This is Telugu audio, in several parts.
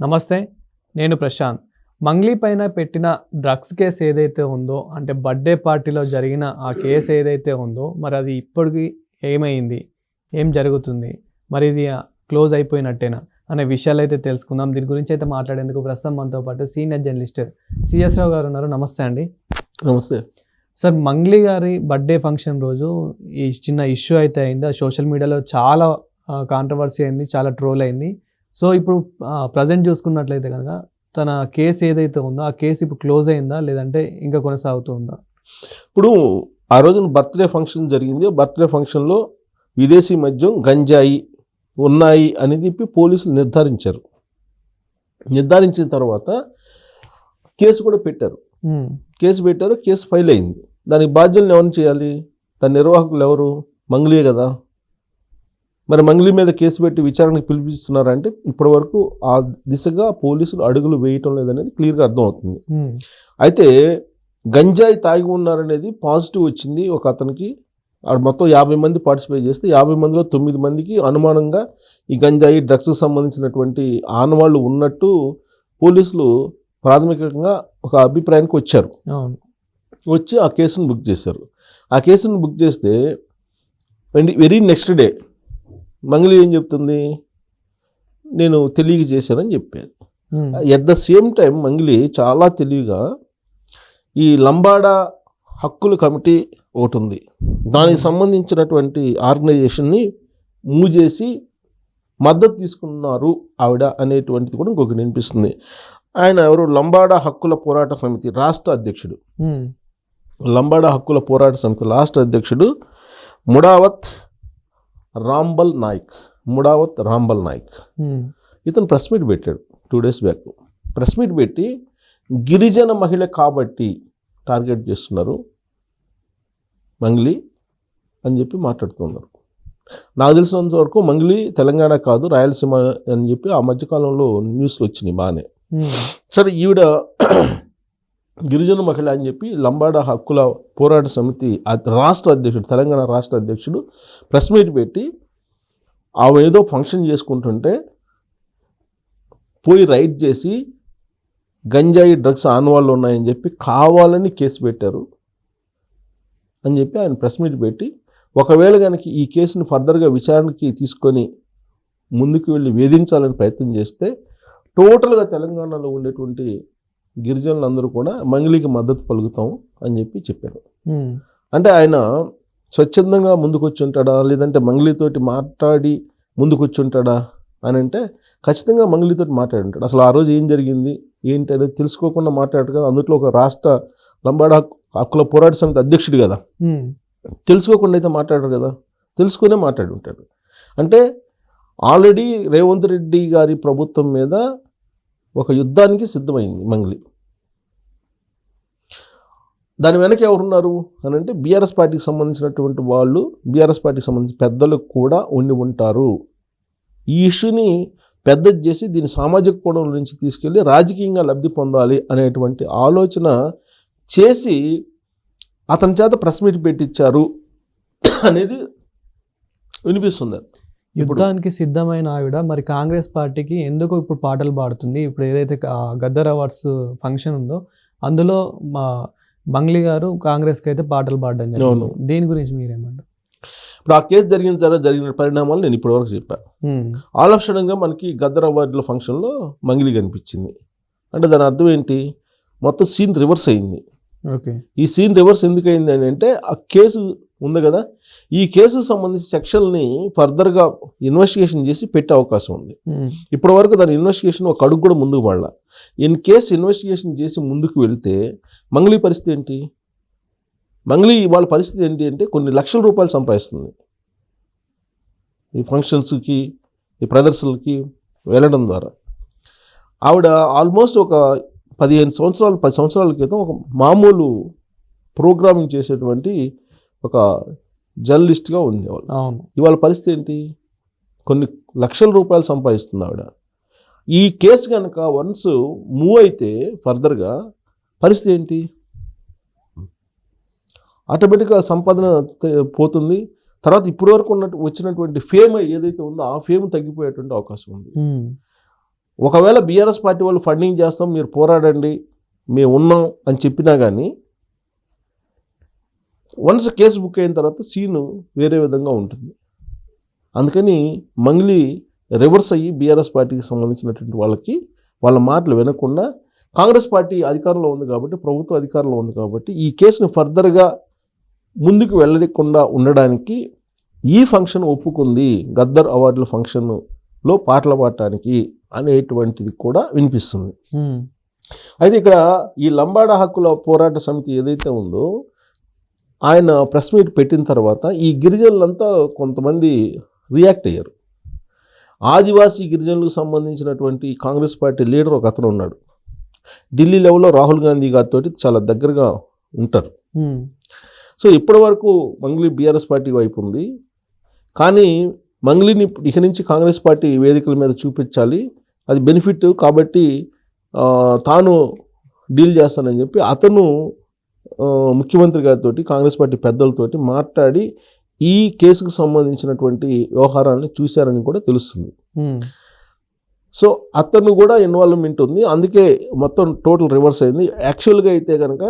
నమస్తే నేను ప్రశాంత్. మంగ్లీ పైన పెట్టిన డ్రగ్స్ కేసు ఏదైతే ఉందో అంటే బర్త్డే పార్టీలో జరిగిన ఆ కేసు ఏదైతే ఉందో మరి అది ఇప్పటికి ఏమైంది? ఏం జరుగుతుంది? మరి ఇది క్లోజ్ అయిపోయినట్టేనా? అనే విషయాలు అయితే తెలుసుకుందాం. దీని గురించి అయితే మాట్లాడేందుకు ప్రస్తుతం మనతో పాటు సీనియర్ జర్నలిస్ట్ సిఎస్ రావు గారు ఉన్నారు. నమస్తే అండి. నమస్తే. సార్ మంగ్లీ గారి బర్త్డే ఫంక్షన్ రోజు ఈ చిన్న ఇష్యూ అయితే అయింది. సోషల్ మీడియాలో చాలా కాంట్రవర్సీ అయింది చాలా ట్రోల్ అయింది. సో ఇప్పుడు ప్రజెంట్ చూసుకున్నట్లయితే కనుక తన కేసు ఏదైతే ఉందో ఆ కేసు ఇప్పుడు క్లోజ్ అయిందా? లేదంటే ఇంకా కొనసాగుతుందా? ఇప్పుడు ఆ రోజున బర్త్డే ఫంక్షన్ జరిగింది. బర్త్డే ఫంక్షన్లో విదేశీ మద్యం గంజాయి ఉన్నాయి అని చెప్పి పోలీసులు నిర్ధారించారు. నిర్ధారించిన తర్వాత కేసు కూడా పెట్టారు. కేసు పెట్టారు. కేసు ఫైల్ అయింది. దానికి బాధ్యులను ఎవరిని చేయాలి? దాని నిర్వాహకులు ఎవరు? మంగ్లీయే కదా? మరి మంగ్లీ మీద కేసు పెట్టి విచారణకు పిలిపిస్తున్నారంటే ఇప్పటి వరకు ఆ దిశగా పోలీసులు అడుగులు వేయటం లేదనేది క్లియర్గా అర్థమవుతుంది. అయితే గంజాయి తాగి ఉన్నారనేది పాజిటివ్ వచ్చింది. ఒక అతనికి మొత్తం యాభై మంది పార్టిసిపేట్ చేస్తే యాభై మందిలో తొమ్మిది మందికి అనుమానంగా ఈ గంజాయి డ్రగ్స్కి సంబంధించినటువంటి ఆనవాళ్ళు ఉన్నట్టు పోలీసులు ప్రాథమికంగా ఒక అభిప్రాయానికి వచ్చారు. వచ్చి ఆ కేసును బుక్ చేశారు. ఆ కేసును బుక్ చేస్తే వెరీ నెక్స్ట్ డే మంగళి ఏం చెప్తుంది? నేను తెలియక చేశానని చెప్పేది at the same time Mangli చాలా తెలివిగా ఈ లంబాడా హక్కుల కమిటీ ఒకటి ఉంది. దానికి సంబంధించినటువంటి ఆర్గనైజేషన్ని మూవ్ చేసి మద్దతు తీసుకున్నారు ఆవిడ అనేటువంటిది కూడా ఇంకొకటి వినిపిస్తుంది. ఆయన ఎవరు? లంబాడా హక్కుల పోరాట సమితి రాష్ట్ర అధ్యక్షుడు. లంబాడా హక్కుల పోరాట సమితి రాష్ట్ర అధ్యక్షుడు ముడావత్ రాంబల్ నాయక్ ముడావత్ రాంబల్ నాయక్. ఇతను ప్రెస్ మీట్ పెట్టాడు two days back. Press meet పెట్టి గిరిజన మహిళ కాబట్టి టార్గెట్ చేస్తున్నారు మంగ్లీ అని చెప్పి మాట్లాడుతున్నారు. నాకు తెలిసినంత వరకు మంగ్లీ తెలంగాణ కాదు రాయలసీమ అని చెప్పి ఆ మధ్యకాలంలో న్యూస్లు వచ్చినాయి బాగానే. సరే ఈవిడ గిరిజన మహిళ అని చెప్పి లంబాడా హక్కుల పోరాట సమితి రాష్ట్ర అధ్యక్షుడు తెలంగాణ రాష్ట్ర అధ్యక్షుడు ప్రెస్ మీట్ పెట్టి ఆమె ఏదో ఫంక్షన్ చేసుకుంటుంటే పోయి రైడ్ చేసి గంజాయి డ్రగ్స్ ఆనవాళ్ళు ఉన్నాయని చెప్పి కావాలని కేసు పెట్టారు అని చెప్పి ఆయన ప్రెస్ మీట్ పెట్టి ఒకవేళ కనుక ఈ కేసును ఫర్దర్గా విచారణకి తీసుకొని ముందుకు వెళ్ళి వేధించాలని ప్రయత్నం చేస్తే టోటల్గా తెలంగాణలో ఉండేటువంటి గిరిజనులందరూ కూడా మంగిలికి మద్దతు పలుకుతాం అని చెప్పి చెప్పారు. అంటే ఆయన స్వచ్ఛందంగా ముందుకు వచ్చి ఉంటాడా లేదంటే మంగళితోటి మాట్లాడి ముందుకు వచ్చి ఉంటాడా అని అంటే ఖచ్చితంగా మంగళితోటి మాట్లాడి ఉంటాడు అసలు ఆ రోజు ఏం జరిగింది? ఏంటి అనేది తెలుసుకోకుండా మాట్లాడాడు కదా. అందులో ఒక రాష్ట్ర లంబాడ హక్కు- హక్కుల పోరాట సమితి అధ్యక్షుడు కదా. తెలుసుకోకుండా అయితే మాట్లాడరు కదా. తెలుసుకునే మాట్లాడి ఉంటాడు అంటే ఆల్రెడీ రేవంత్ రెడ్డి గారి ప్రభుత్వం మీద ఒక యుద్ధానికి సిద్ధమైంది మంగ్లీ. దాని వెనక ఎవరున్నారు అని అంటే బీఆర్ఎస్ పార్టీకి సంబంధించినటువంటి వాళ్ళు బీఆర్ఎస్ పార్టీకి సంబంధించిన పెద్దలు కూడా ఉండి ఉంటారు. ఈ ఇష్యూని పెద్దది చేసి దీన్ని సామాజిక కోణం నుంచి తీసుకెళ్ళి రాజకీయంగా లబ్ధి పొందాలి అనేటువంటి ఆలోచన చేసి అతని చేత ప్రెస్ మీట్ పెట్టించారు అనేది వినిపిస్తుంది. యుద్ధానికి సిద్ధమైన ఆవిడ మరి కాంగ్రెస్ పార్టీకి ఎందుకు ఇప్పుడు పాటలు పాడుతుంది. ఇప్పుడు ఏదైతే గద్దర్ అవార్డ్స్ ఫంక్షన్ ఉందో అందులో మా బంగ్లీ గారు కాంగ్రెస్కి అయితే పాటలు పాడడం జరిగింది. దీని గురించి మీరేమంటారు? ఇప్పుడు ఆ కేసు జరిగిన తర్వాత జరిగిన పరిణామాలు నేను ఇప్పటివరకు చెప్పాను ఉమ్, ఆల్ ఆఫ్ సడన్గా మనకి గద్దర్ అవార్డుల ఫంక్షన్లో మంగిలి కనిపించింది. అంటే దాని అర్థం ఏంటి? మొత్తం సీన్ రివర్స్ అయింది. ఓకే. ఈ సీన్ రివర్స్ ఎందుకు అయింది అని అంటే ఆ కేసు ఉంది కదా? ఈ కేసుకు సంబంధించి సెక్షన్ని ఫర్దర్గా ఇన్వెస్టిగేషన్ చేసి పెట్టే అవకాశం ఉంది. ఇప్పటి వరకు దాని ఇన్వెస్టిగేషన్ ఒక అడుగు కూడా ముందుకు పడాల. ఇన్ కేసు ఇన్వెస్టిగేషన్ చేసి ముందుకు వెళ్తే మంగళీ పరిస్థితి ఏంటి? మంగళీ వాళ్ళ పరిస్థితి ఏంటి అంటే కొన్ని లక్షల రూపాయలు సంపాదిస్తుంది. ఈ ఫంక్షన్స్కి ఈ ప్రదర్శనలకి వెళ్ళడం ద్వారా. ఆవిడ ఆల్మోస్ట్ ఒక పదిహేను సంవత్సరాలు పది సంవత్సరాల క్రితం ఒక మామూలు ప్రోగ్రామింగ్ చేసేటువంటి ఒక జర్నలిస్ట్గా ఉండేవాళ్ళు అవును. ఇవాళ పరిస్థితి ఏంటి? కొన్ని లక్షల రూపాయలు సంపాదిస్తుంది ఆవిడ. ఈ కేసు కనుక వన్స్ మూవ్ అయితే ఫర్దర్గా పరిస్థితి ఏంటి? ఆటోమేటిక్గా సంపాదన పోతుంది. తర్వాత ఇప్పటి వరకు ఉన్నట్టు వచ్చినటువంటి ఫేమ్ ఏదైతే ఉందో ఆ ఫేమ్ తగ్గిపోయేటువంటి అవకాశం ఉంది. ఒకవేళ బీఆర్ఎస్ పార్టీ వాళ్ళు ఫండింగ్ చేస్తాం మీరు పోరాడండి మేము ఉన్నాం అని చెప్పినా కానీ వన్స్ కేసు బుక్ అయిన తర్వాత సీను వేరే విధంగా ఉంటుంది. అందుకని మంగ్లీ రివర్స్ అయ్యి బీఆర్ఎస్ పార్టీకి సంబంధించినటువంటి వాళ్ళకి వాళ్ళ మాటలు వినకుండా కాంగ్రెస్ పార్టీ అధికారంలో ఉంది కాబట్టి ప్రభుత్వ అధికారంలో ఉంది కాబట్టి ఈ కేసుని ఫర్దర్గా ముందుకు వెళ్ళకుండా ఉండడానికి ఈ ఫంక్షన్ ఒప్పుకుంది. గద్దర్ అవార్డుల ఫంక్షన్లో పాటలు పాడటానికి అనేటువంటిది కూడా వినిపిస్తుంది. అయితే ఇక్కడ ఈ లంబాడ హక్కుల పోరాట సమితి ఏదైతే ఉందో ఆయన ప్రెస్ మీట్ పెట్టిన తర్వాత ఈ గిరిజనులంతా కొంతమంది రియాక్ట్ అయ్యారు. ఆదివాసీ గిరిజనులకు సంబంధించినటువంటి కాంగ్రెస్ పార్టీ లీడర్ ఒక అతను ఉన్నాడు. ఢిల్లీ లెవెల్లో రాహుల్ గాంధీ గారితో చాలా దగ్గరగా ఉంటారు. సో ఇప్పటి వరకు మంగ్లీ బీఆర్ఎస్ పార్టీ వైపు ఉంది. కానీ మంగ్లీని ఇక నుంచి కాంగ్రెస్ పార్టీ వేదికల మీద చూపించాలి. అది బెనిఫిట్ కాబట్టి తాను డీల్ చేస్తానని చెప్పి అతను ముఖ్యమంత్రి గారితో కాంగ్రెస్ పార్టీ పెద్దలతోటి మాట్లాడి ఈ కేసుకు సంబంధించినటువంటి వ్యవహారాన్ని చూశారని కూడా తెలుస్తుంది. సో అతను కూడా ఇన్వాల్వ్మెంట్ ఉంది. అందుకే మొత్తం టోటల్ రివర్స్ అయింది. యాక్చువల్గా అయితే కనుక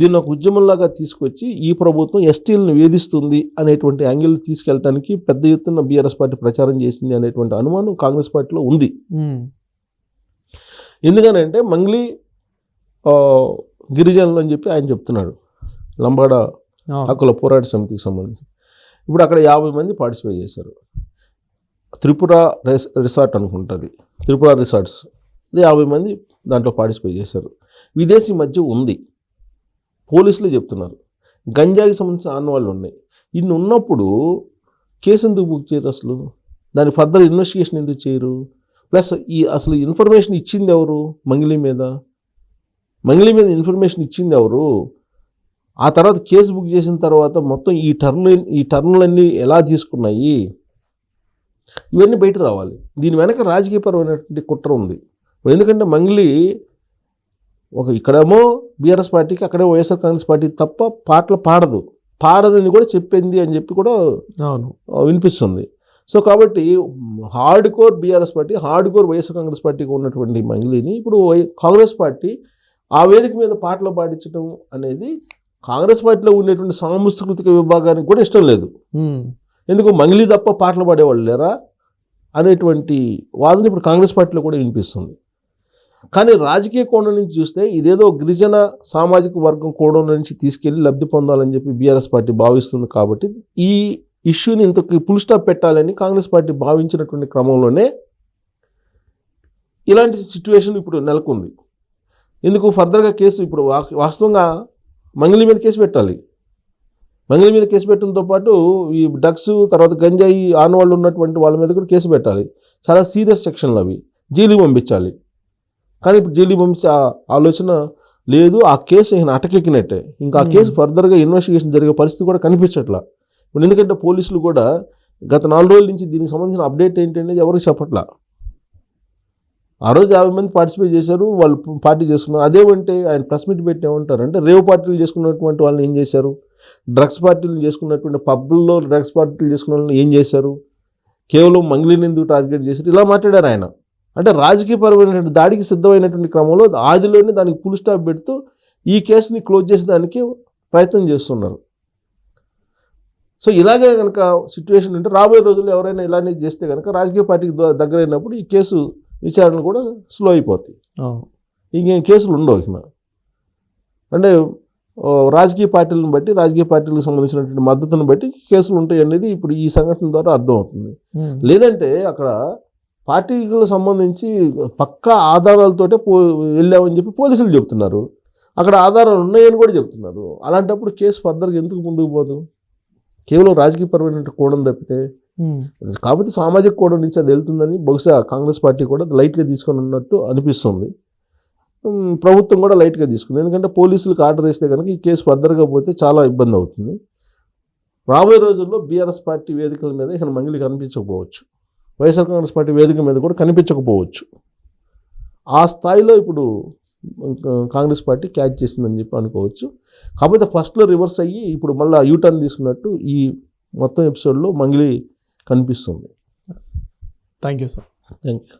దీన్ని ఒక ఉద్యమంలాగా తీసుకొచ్చి ఈ ప్రభుత్వం ఎస్టీలను వేధిస్తుంది అనేటువంటి యాంగిల్ తీసుకెళ్ళడానికి పెద్ద ఎత్తున బీఆర్ఎస్ పార్టీ ప్రచారం చేసింది అనేటువంటి అనుమానం కాంగ్రెస్ పార్టీలో ఉంది. ఎందుకనంటే మంగ్లీ గిరిజనులు అని చెప్పి ఆయన చెప్తున్నాడు. లంబాడ. హక్కుల పోరాట సమితికి సంబంధించి. ఇప్పుడు అక్కడ యాభై మంది పార్టిసిపేట్ చేశారు. త్రిపుర రిస్ రిసార్ట్ అనుకుంటుంది. త్రిపుర రిసార్ట్స్. యాభై మంది దాంట్లో పార్టిసిపేట్ చేశారు. విదేశీ మధ్య ఉంది. పోలీసులు చెప్తున్నారు. గంజాయికి సంబంధించిన ఆనవాళ్ళు ఉన్నాయి. ఇన్ని ఉన్నప్పుడు కేసు ఎందుకు బుక్ చేయరు అసలు? దాని ఫర్దర్ ఇన్వెస్టిగేషన్ ఎందుకు చేయరు? ప్లస్ ఈ అసలు ఇన్ఫర్మేషన్ ఇచ్చింది ఎవరు? మంగిలి మీద? మంగిలి మీద ఇన్ఫర్మేషన్ ఇచ్చింది ఎవరు? ఆ తర్వాత కేసు బుక్ చేసిన తర్వాత మొత్తం ఈ టర్న్ ఈ టర్న్లన్నీ ఎలా తీసుకున్నాయి? ఇవన్నీ బయట రావాలి. దీని వెనక రాజకీయపరమైనటువంటి కుట్ర ఉంది. ఎందుకంటే మంగ్లీ ఒక ఇక్కడేమో బీఆర్ఎస్ పార్టీకి అక్కడే వైఎస్ఆర్ కాంగ్రెస్ పార్టీ తప్ప పాటలు పాడదు. పాడదని కూడా చెప్పింది అని చెప్పి కూడా అవును. వినిపిస్తుంది. సో కాబట్టి hard core BRS party hard core YSR Congress పార్టీకి ఉన్నటువంటి మంగ్లీని ఇప్పుడు కాంగ్రెస్ పార్టీ ఆ వేదిక మీద పాటలు పాడించడం అనేది కాంగ్రెస్ పార్టీలో ఉండేటువంటి సాంస్కృతిక విభాగానికి కూడా ఇష్టం లేదు. ఎందుకు మంగ్లీ తప్ప పాటలు పాడేవాళ్ళు లేరా అనేటువంటి వాదన ఇప్పుడు కాంగ్రెస్ పార్టీలో కూడా వినిపిస్తుంది. కానీ రాజకీయ కోణం నుంచి చూస్తే ఇదేదో గిరిజన సామాజిక వర్గం కోణం నుంచి తీసుకెళ్ళి లబ్ధి పొందాలని చెప్పి బీఆర్ఎస్ పార్టీ భావిస్తుంది కాబట్టి ఈ ఇష్యూని ఇంతకు ఫుల్ స్టాప్ పెట్టాలని కాంగ్రెస్ పార్టీ భావించినటువంటి క్రమంలోనే ఇలాంటి సిచ్యువేషన్ ఇప్పుడు నెలకొంది. ఎందుకు ఫర్దర్గా కేసు ఇప్పుడు వా- వాస్తవంగా మంగళి మీద కేసు పెట్టాలి. మంగళి మీద కేసు పెట్టడంతో పాటు ఈ డ్రగ్స్ తర్వాత గంజాయి ఆనవాళ్ళు ఉన్నటువంటి వాళ్ళ మీద కూడా కేసు పెట్టాలి. చాలా సీరియస్ సెక్షన్లు అవి. జైలుకి పంపించాలి. కానీ ఇప్పుడు జైలుకి పంపించే ఆలోచన లేదు. ఆ కేసు ఈయన అటకెక్కినట్టే. ఇంకా ఆ. కేసు ఫర్దర్గా ఇన్వెస్టిగేషన్ జరిగే పరిస్థితి కూడా కనిపించట్లా. ఇప్పుడు ఎందుకంటే పోలీసులు కూడా గత నాలుగు రోజుల నుంచి దీనికి సంబంధించిన అప్డేట్ ఏంటి అనేది ఎవరికి చెప్పట్లా. ఆ రోజు యాభై మంది పార్టిసిపేట్ చేశారు వాళ్ళు పార్టీ చేసుకున్నారు. అదేమంటే ఆయన ప్రెస్ మీట్ పెట్టి ఏమంటారు? అంటే రేవ్ పార్టీలు చేసుకున్నటువంటి వాళ్ళని ఏం చేశారు? డ్రగ్స్ పార్టీలు చేసుకున్నటువంటి పబ్బుల్లో డ్రగ్స్ పార్టీలు చేసుకున్న వాళ్ళని ఏం చేశారు? కేవలం మంగ్లీని ఎందుకు టార్గెట్ చేశారు. ఇలా మాట్లాడారు ఆయన. అంటే రాజకీయపరమైనటువంటి దాడికి సిద్ధమైనటువంటి క్రమంలో ఆదిలోనే దానికి ఫుల్ స్టాప్ పెడుతూ ఈ కేసుని క్లోజ్ చేసేదానికి ప్రయత్నం చేస్తున్నారు. సో ఇలాగే కనుక సిచ్యువేషన్ ఉంటే రాబోయే రోజుల్లో ఎవరైనా ఇలానే చేస్తే కనుక రాజకీయ పార్టీకి దగ్గరైనప్పుడు ఈ కేసు విచారణ కూడా స్లో అయిపోతాయి. ఇంకేం కేసులు ఉండవు ఇక అంటే రాజకీయ పార్టీలను బట్టి రాజకీయ పార్టీలకు సంబంధించినటువంటి మద్దతును బట్టి కేసులు ఉంటాయి అనేది ఇప్పుడు ఈ సంఘటన ద్వారా అర్థమవుతుంది. లేదంటే అక్కడ పార్టీలకు సంబంధించి పక్కా ఆధారాలతోటే పో వెళ్ళామని చెప్పి పోలీసులు చెప్తున్నారు. అక్కడ ఆధారాలు ఉన్నాయని కూడా చెప్తున్నారు. అలాంటప్పుడు కేసు ఫర్దర్గా ఎందుకు ముందుకు పోదు? కేవలం రాజకీయపరమైన కోణం తప్పితే Hmm. కాకపోతే సామాజిక కోణం నుంచి అది వెళ్తుందని బహుశా కాంగ్రెస్ పార్టీ కూడా లైట్గా తీసుకొని ఉన్నట్టు అనిపిస్తుంది. Hmm, ప్రభుత్వం కూడా లైట్గా తీసుకుంది. ఎందుకంటే పోలీసులకు ఆర్డర్ ఇస్తే కనుక ఈ కేసు ఫర్దర్గా పోతే చాలా ఇబ్బంది అవుతుంది. రాబోయే రోజుల్లో బీఆర్ఎస్ పార్టీ వేదికల మీద ఇక మంగిలి కనిపించకపోవచ్చు. వైఎస్ఆర్ కాంగ్రెస్ పార్టీ వేదిక మీద కూడా కనిపించకపోవచ్చు. ఆ స్థాయిలో ఇప్పుడు కాంగ్రెస్ పార్టీ క్యాచ్ చేసిందని చెప్పి అనుకోవచ్చు. కాకపోతే ఫస్ట్లో రివర్స్ అయ్యి ఇప్పుడు మళ్ళీ యూటర్న్ తీసుకున్నట్టు ఈ మొత్తం ఎపిసోడ్లో మంగిలి కనిపిస్తుంది. Thank you sir thank you